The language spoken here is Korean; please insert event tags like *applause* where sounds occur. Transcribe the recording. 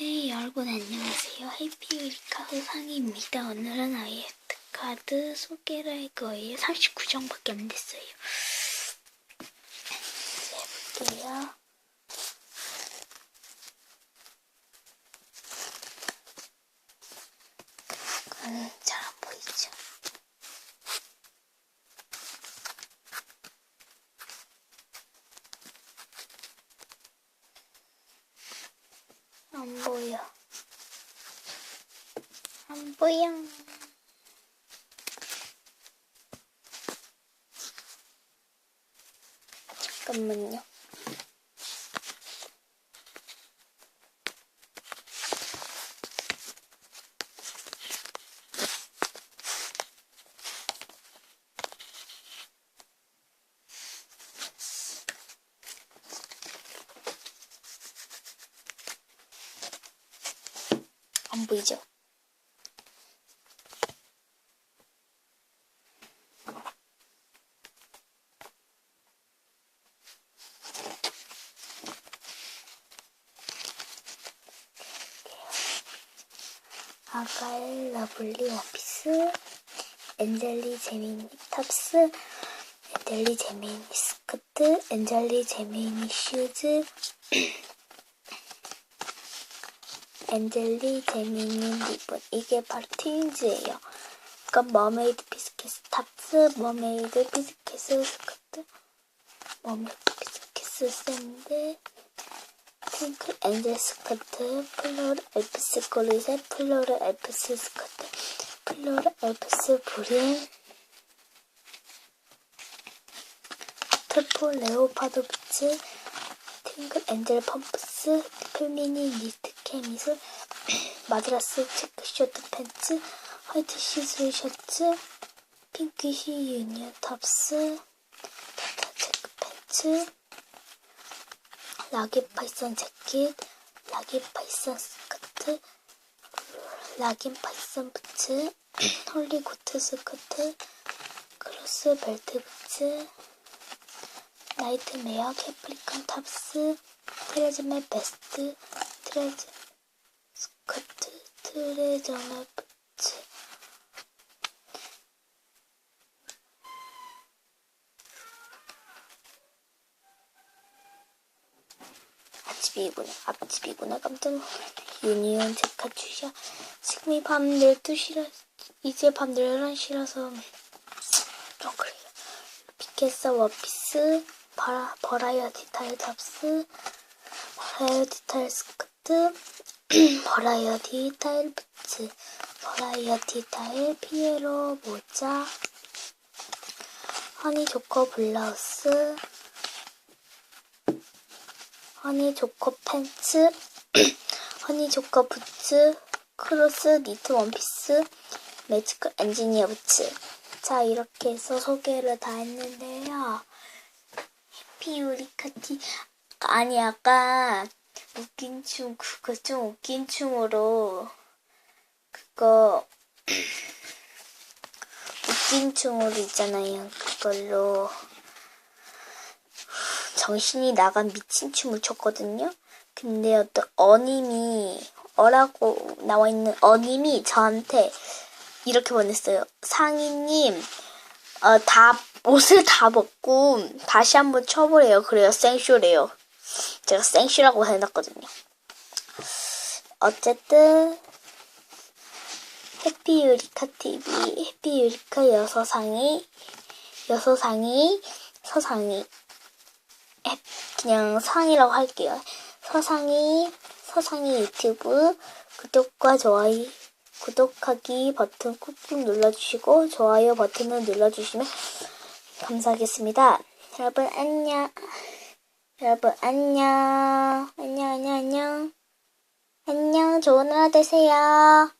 네, 여러분 안녕하세요. 해피유리카 의상입니다. 오늘은 아이에트 카드 소개를 할 거예요. 39장밖에 안 됐어요. 해볼게요. 음, 잘 안 보이죠? 안 보여. 안 보여. 잠깐만요. 안 보이죠? 아가엘 러블리 원피스 엔젤리 제미니 탑스 엔젤리 제미니 스커트 엔젤리 제미니 슈즈 *clears throat* 엔젤리 재미있는 리본 이게 바로 트윈즈예요. 이건 머메이드 비스켓 탑스, 머메이드 비스켓 스커트, 머메이드 비스켓 샌드, 핑크 엔젤 스커트, 플로르 엘프스 코르셋, 플로르 엘프스 스커트, 플로르 엘프스 브린, 트포 레오파드 부츠, 팅글 엔젤 펌프스, 필미니 니트 캐미술, *clears throat* 마드라스 체크 쇼트 팬츠, 화이트 시술 셔츠, 핑크 시 유니언 탑스, 타타 체크 팬츠, 락인 파이썬 재킷, 락인 파이썬 스커트, 락인 파이썬 부츠, *clears throat* 홀리 고트 스커트, 크로스 벨트 부츠, 나이트메어 캐프리칸 탑스 트레즈메 베스트 트레즈 스 커트 트레저메 부츠 앞집이구나 앞집이구나. 깜짝 놀랐네. 유니온 제카 주샤. 지금이 밤 12시라 이제 밤 11시라서 좀 그래요. 피켓사 원피스 버라, 버라이어 디타일 탑스, 버라이어 디타일 스커트, *clears throat* 버라이어 디타일 부츠, 버라이어 디타일 피에로 모자, 허니 조커 블라우스, 허니 조커 팬츠, *clears throat* 허니 조커 부츠, 크로스 니트 원피스, 매지컬 엔지니어 부츠. 자, 이렇게 해서 소개를 다 했는데요. 피우리카티 아니 아까 웃긴 춤 그거 좀 웃긴 춤으로 그거 웃긴 춤으로 있잖아요 그걸로 정신이 나간 미친 춤을 췄거든요 근데 어떤 어님이 어라고 나와 있는 어님이 저한테 이렇게 보냈어요 상희님 어, 다, 옷을 다 벗고 다시 한번 쳐보래요. 그래요. 생쇼래요. 제가 생쇼라고 해놨거든요. 어쨌든, 해피 유리카 TV, 해피 유리카 여서상이, 여서상이, 서상이, 해, 그냥 상이라고 할게요. 서상이, 서상이 유튜브, 구독과 좋아요, 구독하기 버튼 꾹꾹 눌러주시고 좋아요 버튼을 눌러주시면 감사하겠습니다. 여러분 안녕. 여러분 안녕. 안녕 안녕 안녕. 안녕 좋은 하루 되세요.